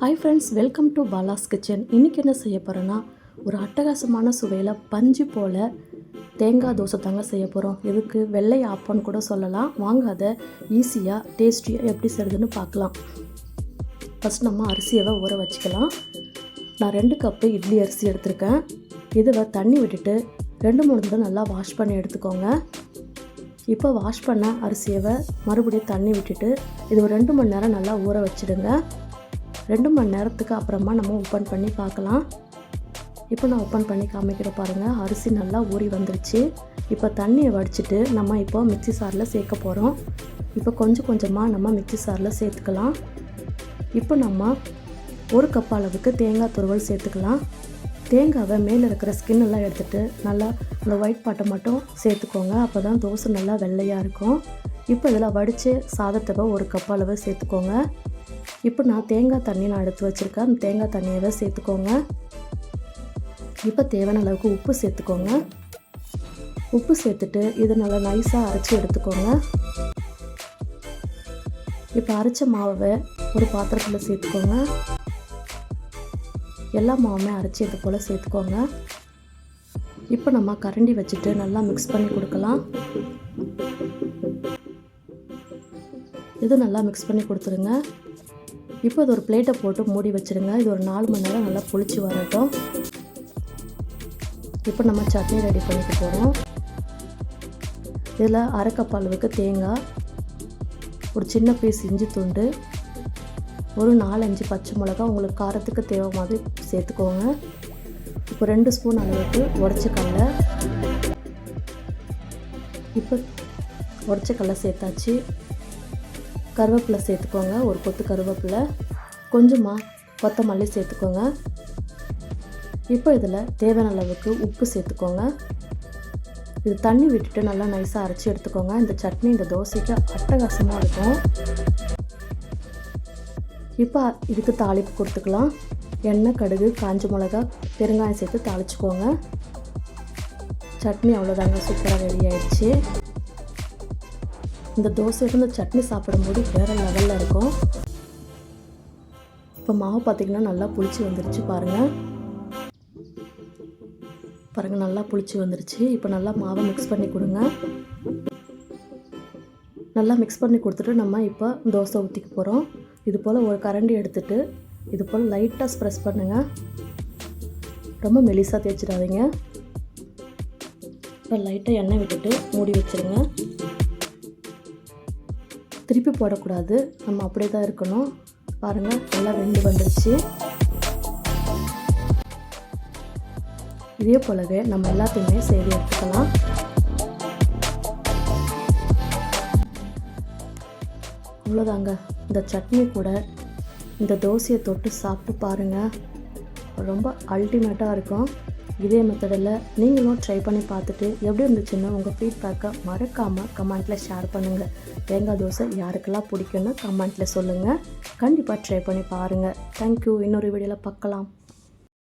Hi friends welcome to Bala's kitchen இன்றைக்கி என்ன செய்ய போகிறேன்னா ஒரு அட்டகாசமான சுவையில் பஞ்சு போல் தேங்காய் தோசை தாங்க செய்ய போகிறோம் இதுக்கு வெள்ளை ஆப்பன்னு கூட சொல்லலாம். வாங்க அதை ஈஸியாக டேஸ்டியாக எப்படி செய்யுதுன்னு பார்க்கலாம். ஃபஸ்ட் நம்ம அரிசியவை ஊற வச்சுக்கலாம். நான் ரெண்டு கப்பு இட்லி அரிசி எடுத்திருக்கேன். இதுவை தண்ணி விட்டுட்டு ரெண்டு மூணு தடவை நல்லா வாஷ் பண்ணி எடுத்துக்கோங்க. இப்போ வாஷ் பண்ண அரிசியவை மறுபடியும் தண்ணி விட்டுட்டு இது ஒரு ரெண்டு மணி நேரம் நல்லா ஊற வச்சிடுங்க. ரெண்டு மணி நேரத்துக்கு அப்புறமா நம்ம ஓப்பன் பண்ணி பார்க்கலாம். இப்போ நான் ஓப்பன் பண்ணி காமிக்கிற பாருங்கள் அரிசி நல்லா ஊறி வந்துருச்சு. இப்போ தண்ணியை வடிச்சிட்டு நம்ம இப்போ மிக்சி சாரில் சேர்க்க போகிறோம் இப்போ கொஞ்சம் கொஞ்சமாக நம்ம மிக்சி சாரில் சேர்த்துக்கலாம். இப்போ நம்ம ஒரு கப் அளவுக்கு தேங்காய் துருவல் சேர்த்துக்கலாம். தேங்காவை மேலே இருக்கிற ஸ்கின் எல்லாம் எடுத்துகிட்டு நல்லா அந்த ஒயிட் பாட்டை மட்டும் சேர்த்துக்கோங்க. அப்போ தான் தோசை நல்லா வெள்ளையாக இருக்கும். இப்போ இதில் வடித்து சாதத்தை ஒரு கப் அளவு சேர்த்துக்கோங்க. இப்போ நான் தேங்காய் தண்ணி நான் எடுத்து வச்சுருக்கேன். அந்த தேங்காய் தண்ணியை சேர்த்துக்கோங்க. இப்போ தேவையான அளவுக்கு உப்பு சேர்த்துக்கோங்க. உப்பு சேர்த்துட்டு இதை நல்லா நைஸாக அரைச்சி எடுத்துக்கோங்க. இப்போ அரைச்ச மாவை ஒரு பாத்திரத்தில் சேர்த்துக்கோங்க. எல்லா மாவுமே அரைச்சி இது போல் சேர்த்துக்கோங்க. இப்போ நம்ம கரண்டி வச்சுட்டு நல்லா மிக்ஸ் பண்ணி கொடுக்கலாம். இது நல்லா மிக்ஸ் பண்ணி கொடுத்துருங்க. இப்போ இது ஒரு பிளேட்டை போட்டு மூடி வச்சுருங்க. இது ஒரு நாலு மணி நேரம் நல்லா புளிச்சு வரட்டும். இப்போ நம்ம சட்னி ரெடி பண்ணிட்டு போகிறோம் இதில் அரை அளவுக்கு தேங்காய் ஒரு சின்ன பீஸ் இஞ்சி துண்டு ஒரு நாலஞ்சு பச்சை மிளகா உங்களுக்கு காரத்துக்கு தேவை மாதிரி சேர்த்துக்கோங்க. இப்போ ரெண்டு ஸ்பூன் அளவுக்கு உடச்ச இப்போ உடச்சக்கல்ல சேர்த்தாச்சு. கருவேப்பிலை சேர்த்துக்கோங்க ஒரு கொத்து கருவேப்பிலை. கொஞ்சமாக கொத்தமல்லி சேர்த்துக்கோங்க. இப்போ இதில் தேவையான அளவுக்கு உப்பு சேர்த்துக்கோங்க. இது தண்ணி விட்டுட்டு நல்லா நைஸாக அரைச்சி எடுத்துக்கோங்க. இந்த சட்னி இந்த தோசைக்கு அட்டகாசமாக இருக்கும். இப்போ இதுக்கு தாளிப்பு கொடுத்துக்கலாம். எண்ணெய் கடுகு காஞ்ச மிளகா பெருங்காயம் சேர்த்து தாளிச்சுக்கோங்க. சட்னி அவ்வளோதாங்க சூப்பராக ரெடி ஆயிடுச்சு. இந்த தோசைக்கு இந்த சட்னி சாப்பிடும்போது வேறு லெவலில் இருக்கும். இப்போ மாவு பார்த்திங்கன்னா நல்லா புளிச்சு வந்துருச்சு பாருங்கள் பாருங்கள் நல்லா புளிச்சு வந்துருச்சு. இப்போ நல்லா மாவை மிக்ஸ் பண்ணி கொடுங்க. நல்லா மிக்ஸ் பண்ணி கொடுத்துட்டு நம்ம இப்போ தோசை ஊற்றிக்க போகிறோம் இது போல் ஒரு கரண்டி எடுத்துகிட்டு இது போல் லைட்டாக ஸ்ப்ரெஸ் பண்ணுங்கள் ரொம்ப மெலிசாக தேய்ச்சிடாதீங்க. இப்போ லைட்டாக எண்ணெய் விட்டுட்டு மூடி வச்சுருங்க. திருப்பி போடக்கூடாது. நம்ம அப்படியே தான் இருக்கணும். பாருங்கள் நல்லா வெந்து வந்துருச்சு. இதே போலவே நம்ம எல்லாத்தையுமே செய்து எடுத்துக்கலாம். அவ்வளோதாங்க இந்த சட்னி கூட இந்த தோசையை தொட்டு சாப்பிட்டு பாருங்கள் ரொம்ப அல்டிமேட்டாக இருக்கும். இதே மெத்தடில் நீங்களும் ட்ரை பண்ணி பார்த்துட்டு எப்படி இருந்துச்சுன்னு உங்கள் ஃபீட்பேக்கை மறக்காமல் கமெண்ட்டில் ஷேர் பண்ணுங்கள் தேங்காய் தோசை யாருக்கெல்லாம் பிடிக்குன்னு கமெண்ட்டில் சொல்லுங்கள் கண்டிப்பாக ட்ரை பண்ணி பாருங்கள் தேங்க்யூ இன்னொரு வீடியோவில் பார்க்கலாம்.